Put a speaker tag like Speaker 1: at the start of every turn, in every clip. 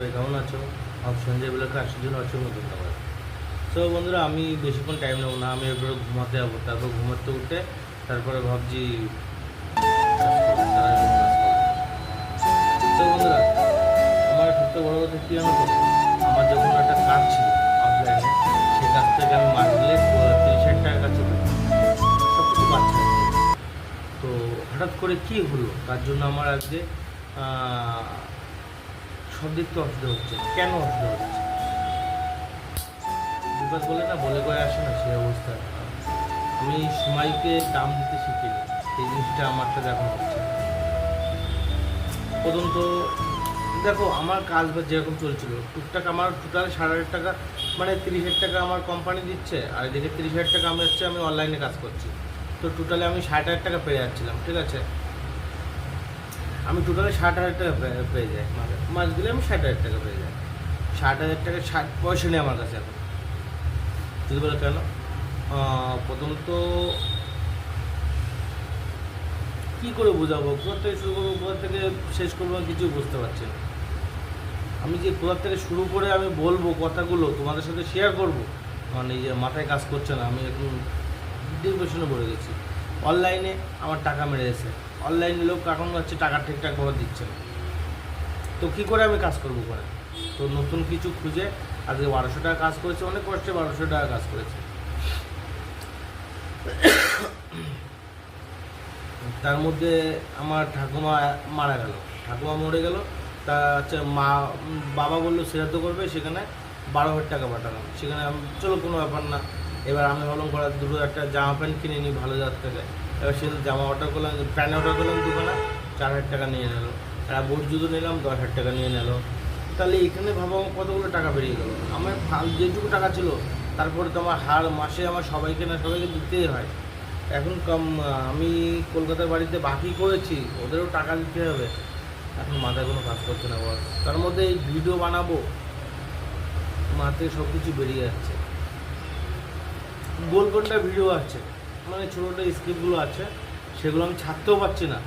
Speaker 1: কেমন আছো? আমার সঞ্জয় বেলাকে আসার জন্য অসংখ্য ধন্যবাদ তো বন্ধুরা, আমি বেশিক্ষণ টাইম নেব না। আমি এরপরে ঘুমাতে যাব। তারপর ঘুমাতে উঠে তারপরে ভাবছি। তো বন্ধুরা, আমার সবথেকে বড় কথা কী জানো তো? আমার যখন একটা কাজ ছিল অফলাইনে সেই কাজ থেকে আমি মাসলে তিরিশ হাজার টাকার কাছে। সব তো হঠাৎ করে কী হলো? তার জন্য আমার আজকে তো অসুবিধা হচ্ছে। কেন অসুবিধা হচ্ছে? বিপদ বলে না, বলে করে আসে না সেই অবস্থা। আমি সময়কে দাম দিতে শিখিনি। এই জিনিসটা আমার সাথে এখন হচ্ছে প্রথম তো দেখো আমার কাজ বা যেরকম চলছিল, টুকটাক আমার টোটাল সাড়ে হাজার টাকা মানে তিরিশ হাজার টাকা আমার কোম্পানি দিচ্ছে, আর এদিকে তিরিশ হাজার টাকা আমি হচ্ছে আমি অনলাইনে কাজ করছি। তো টোটালে আমি ষাট হাজার টাকা পেয়ে যাচ্ছিলাম, ঠিক আছে? আমি টোটালে ষাট হাজার টাকা পেয়ে যাই মাস। গেলে আমি ষাট হাজার টাকা পেয়ে যাই। ষাট হাজার টাকা, ষাট পয়সা নেই আমার কাছে এখন। যদি বলে কেন? প্রথমত কী করে বোঝাবো? কোথা থেকে শুরু করব কোথা থেকে শেষ করব কিছুই বুঝতে পারছি না। আমি যে কোথা থেকে শুরু করে আমি বলব কথাগুলো, তোমাদের সাথে শেয়ার করব। এই যে মাথায় কাজ করছে না, আমি এখন ডিপ্রেশনে পড়ে গেছি। অনলাইনে আমার টাকা মেরে গেছে অনলাইনে লোক এখন হচ্ছে টাকা ঠিকঠাক ঠিকঠাকভাবে দিচ্ছে না। তো কী করে আমি কাজ করব করে তো নতুন কিছু খুঁজে আজকে বারোশো টাকা কাজ করেছে, অনেক কষ্টে বারোশো টাকা কাজ করেছে। তার মধ্যে আমার ঠাকুমা মারা গেল। ঠাকুমা মরে গেল, তা হচ্ছে মা, বাবা বলল শ্রাদ্ধ করবে সেখানে বারো হাজার টাকা পাঠালাম। সেখানে চলো কোনো ব্যাপার না। এবার আমি ভাবলাম করা দুটো একটা জামা প্যান্ট কিনে নিই ভালো জাত থেকে এবার সে জামা অর্ডার করলাম, প্যান্ট অর্ডার করলাম দোকানে চার হাজার টাকা নিয়ে নিল। আর বোট জুতো নিলাম, দশ হাজার টাকা নিয়ে নিল। তাহলে এখানে ভাবো আমার কতগুলো টাকা বেরিয়ে গেলো। আমার ফা- যেটুকু টাকা ছিল, তারপরে তো আমার হার মাসে আমার সবাইকে না সবাইকে দিতেই হয়। এখন কম, আমি কলকাতার বাড়িতে বাকি করেছি, ওদেরও টাকা দিতে হবে। এখন মাথায় কোনো কাজ করছে না বল। তার মধ্যে এই ভিডিও বানাবো, মাথায় সব কিছু বেরিয়ে যাচ্ছে। গোল কোনটা ভিডিও আছে। মানে ছোটো ছোটো স্ক্রিপ্টগুলো আছে, সেগুলো আমি ছাড়তেও পারছি না।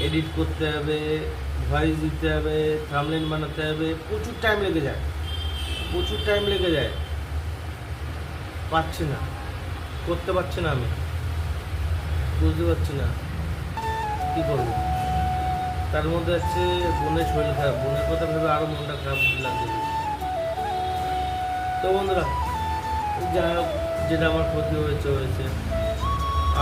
Speaker 1: এডিট করতে হবে ভয়েস দিতে হবে থামলেন বানাতে হবে, প্রচুর টাইম লেগে যায়। প্রচুর টাইম লেগে যায়। পাচ্ছি না। করতে পারছি না আমি। বুঝতে পারছি না। কী করব? তার মধ্যে হচ্ছে বোনের শরীর খারাপ। বোনের কথা ভেবে আরও মনটা খারাপ লাগছে। তো বন্ধুরা যা হোক। যেটা আমার ক্ষতি হয়েছে হয়েছে।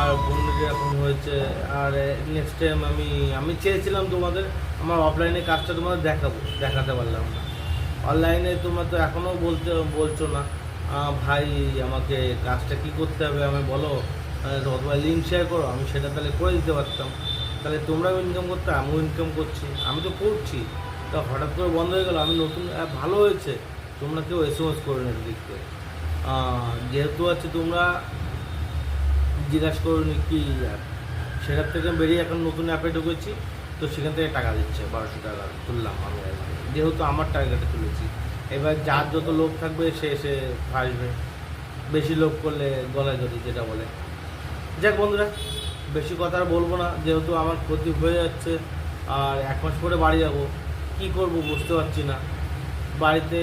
Speaker 1: আর বোনের এখন হয়েছে। আর নেক্সট টাইম আমি আমি চেয়েছিলাম তোমাদের, আমার অফলাইনে কাজটা তোমাদের দেখাবো, দেখাতে পারলাম না। অনলাইনে তোমরা তো এখনও বলতে, বলছো না। ভাই, আমাকে কাজটা কি করতে হবে? আমি বলো অথবা লিঙ্ক শেয়ার করো, আমি সেটা তাহলে করে দিতে পারতাম। তাহলে তোমরাও ইনকাম করতে, আমিও ইনকাম করছি। আমি তো করছি। তা হঠাৎ করে বন্ধ হয়ে গেল, আমি নতুন ভালো হয়েছে। তোমরা কেউ এস এম এস করে না দিক থেকে যেহেতু আছে তোমরা জিজ্ঞাসা করুন কি অ্যাপ সেখান থেকে বেরিয়ে এখন নতুন অ্যাপে ঢুকেছি, তো সেখান থেকে টাকা দিচ্ছে, বারোশো টাকা তুললাম আমি যেহেতু আমার টার্গেটে তুলেছি, এবার যার যত লোক থাকবে সে এসে ফাসবে। বেশি লোক করলে গলায় ধরি যেটা বলে। যাক বন্ধুরা, বেশি কথা আর বলব না, যেহেতু আমার ক্ষতি হয়ে যাচ্ছে, আর এক মাস পরে বাড়ি যাব, কি করব বুঝতে পারছি না। বাড়িতে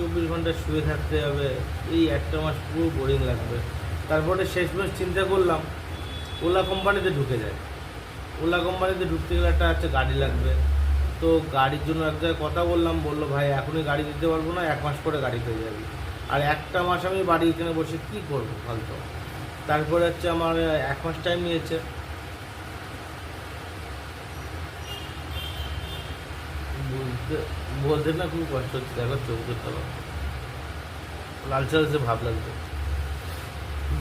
Speaker 1: চব্বিশ ঘণ্টা শুয়ে থাকতে হবে। এই একটা মাস পুরো বোরিং লাগবে। তারপরে শেষমেশ চিন্তা করলাম, ওলা কোম্পানিতে ঢুকে যায় ওলা কোম্পানিতে ঢুকতে গেলে একটা হচ্ছে গাড়ি লাগবে। তো গাড়ির জন্য এক জায়গায় কথা বললাম, বলল, ভাই, এখনই গাড়ি দিতে পারব না, এক মাস পরে গাড়ি পেয়ে যাবি। আর একটা মাস আমি বাড়ি এখানে বসে কী করব ফালতু তারপরে হচ্ছে আমার এক মাস টাইম নিয়েছে। বলতে বলতে না খুব কষ্ট হচ্ছে, দেখো চোখের তলা লালচে লালচে ভাব লাগছে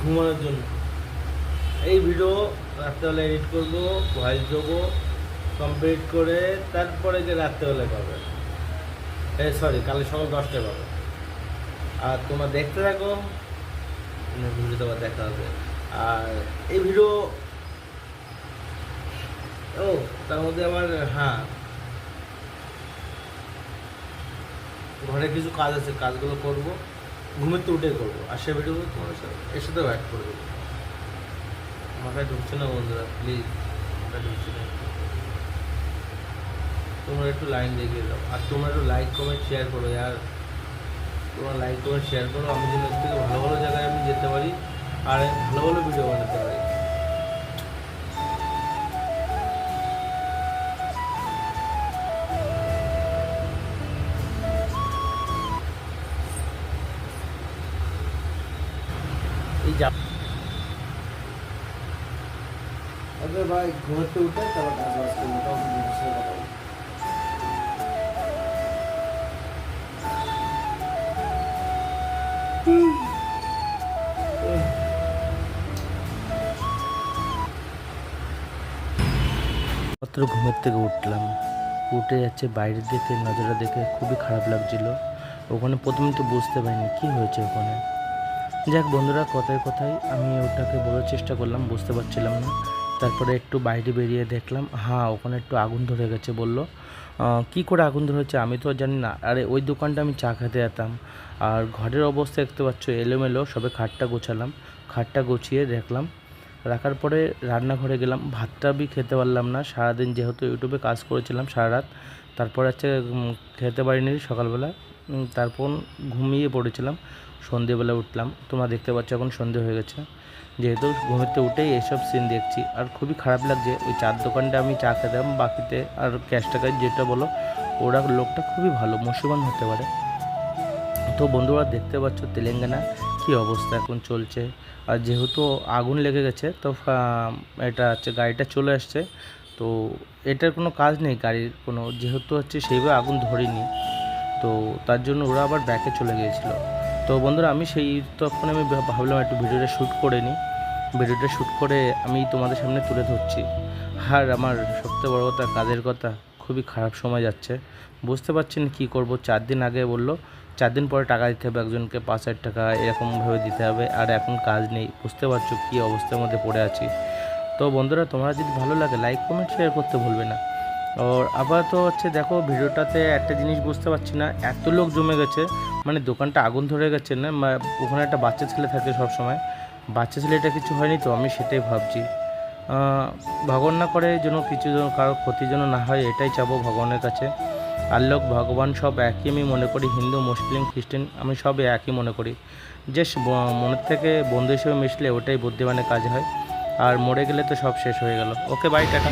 Speaker 1: ঘুমানোর জন্য। এই ভিডিও রাত্রেবেলা এডিট করব ভয়েস দেবো কমপ্লিট করে তারপরে যে রাত্রেবেলায় পাবে। এই সরি কাল সকাল দশটায় পাবে। আর তোমরা দেখতে থাকো ভিডিওতে আবার দেখা হবে। আর এই ভিডিও ও, তার মধ্যে আমার হ্যাঁ ঘরে কিছু কাজ আছে, কাজগুলো করব, ঘুমের তো উঠে করব। আর সে ভিডিও তোমার সাথে এর সাথেও অ্যাড করব মাথায় ঢুকছে না বন্ধুরা প্লিজ মাথায় ঢুকছে না। তোমরা একটু লাইন দেখিয়ে দাও। আর তোমরা একটু লাইক কমেন্ট শেয়ার করো আর তোমরা লাইক কমেন্ট শেয়ার করো। আমি যেন থেকে ভালো ভালো জায়গায় আমি যেতে পারি, আর ভালো ভালো ভিডিও বানাতে পারি। এই যা
Speaker 2: আগে ভাই ঘুরতে উঠে তারপর কাজ বাজ করব তখন তোমার সাথে কথা বলব।
Speaker 1: মাত্র ঘুমের থেকে উঠলাম। উঠে যাচ্ছে বাইরের দিকে নজরটা দেখে খুবই খারাপ লাগছিল। ওখানে প্রথমে তো বুঝতে পারিনি কী হয়েছে ওখানে। যাক বন্ধুরা, কথায় কথায় আমি ওটাকে বলার চেষ্টা করলাম, বুঝতে পারছিলাম না। তারপরে একটু বাইরে বেরিয়ে দেখলাম হ্যাঁ ওখানে একটু আগুন ধরে গেছে বলল। কী করে আগুন ধরেছে আমি তো জানি না। আরে, ওই দোকানটা আমি চা খেতে যেতাম। আর ঘরের অবস্থা দেখতে পাচ্ছ, এলোমেলো, সবে খাটটা গোছালাম। খাটটা গুছিয়ে দেখলাম, রাখার পরে রান্নাঘরে গেলাম। ভাতটা বি খেতে পারলাম না, সারাদিন যেহেতু ইউটিউবে কাজ করেছিলাম সারা রাত, তারপর হচ্ছে খেতে পারিনি সকালবেলা। তারপর ঘুমিয়ে পড়েছিলাম। সন্ধেবেলা উঠলাম। তোমরা দেখতে পাচ্ছ এখন সন্ধে হয়ে গেছে। যেহেতু ঘুমেতে উঠেই এসব সিন দেখছি। আর খুবই খারাপ লাগছে, ওই চার দোকানটা আমি চা খেতাম, বাকিতে আর ক্যাশ টাকায় যেটা বলো, ওরা লোকটা খুবই ভালো, মুসলমান হতে পারে। তো বন্ধুরা দেখতে পাচ্ছ তেলেঙ্গানা কী অবস্থা এখন চলছে। আর যেহেতু আগুন লেগে গেছে, তো এটা হচ্ছে গাড়িটা চলে আসছে। তো এটার কোনো কাজ নেই গাড়ির কোনো, যেহেতু হচ্ছে সেইভাবে আগুন ধরেনি। তো তার জন্য ওরা আবার ব্যাকে চলে গিয়েছিল। তো বন্ধুরা, আমি সেই তখন আমি ভাবলাম একটু ভিডিওটা শ্যুট করে নিই। ভিডিওটা শ্যুট করে আমি তোমাদের সামনে তুলে ধরছি। আর আমার সবথেকে বড় কথা, কাজের কথা, খুবই খারাপ সময় যাচ্ছে। বুঝতে পারছেন কী করব, চার দিন আগে বলল, চার দিন পরে টাকা দিতে হবে একজনকে, পাঁচ হাজার টাকা এরকমভাবে দিতে হবে, আর এখন কাজ নেই। বুঝতে পারছ কী অবস্থার মধ্যে পড়ে আছি। তো বন্ধুরা, তোমরা যদি ভালো লাগে লাইক কমেন্ট শেয়ার করতে ভুলবে না। আর আবার তো হচ্ছে দেখো ভিডিওটাতে একটা জিনিস বুঝতে পারছি না, এত লোক জমে গেছে মানে দোকানটা আগুন ধরে গেছে না ওখানে একটা বাচ্চা ছেলে থাকে সব সময় বাচ্চা ছেলেটা কিছু হয়নি তো, আমি সেটাই ভাবছি। ভগবান না করে যেন কিছু যেন কারও ক্ষতি যেন না হয়, এটাই চাবো ভগবানের কাছে। আল্লোক ভগবান সব একই, আমি মনে করি হিন্দু, মুসলিম, খ্রিস্টান, আমি সব একই মনে করি। যে মনের থেকে বন্ধু হিসেবে মিশলে ওটাই বুদ্ধিমানের কাজ হয়, আর মরে গেলে তো সব শেষ হয়ে গেল। Okay bye tata.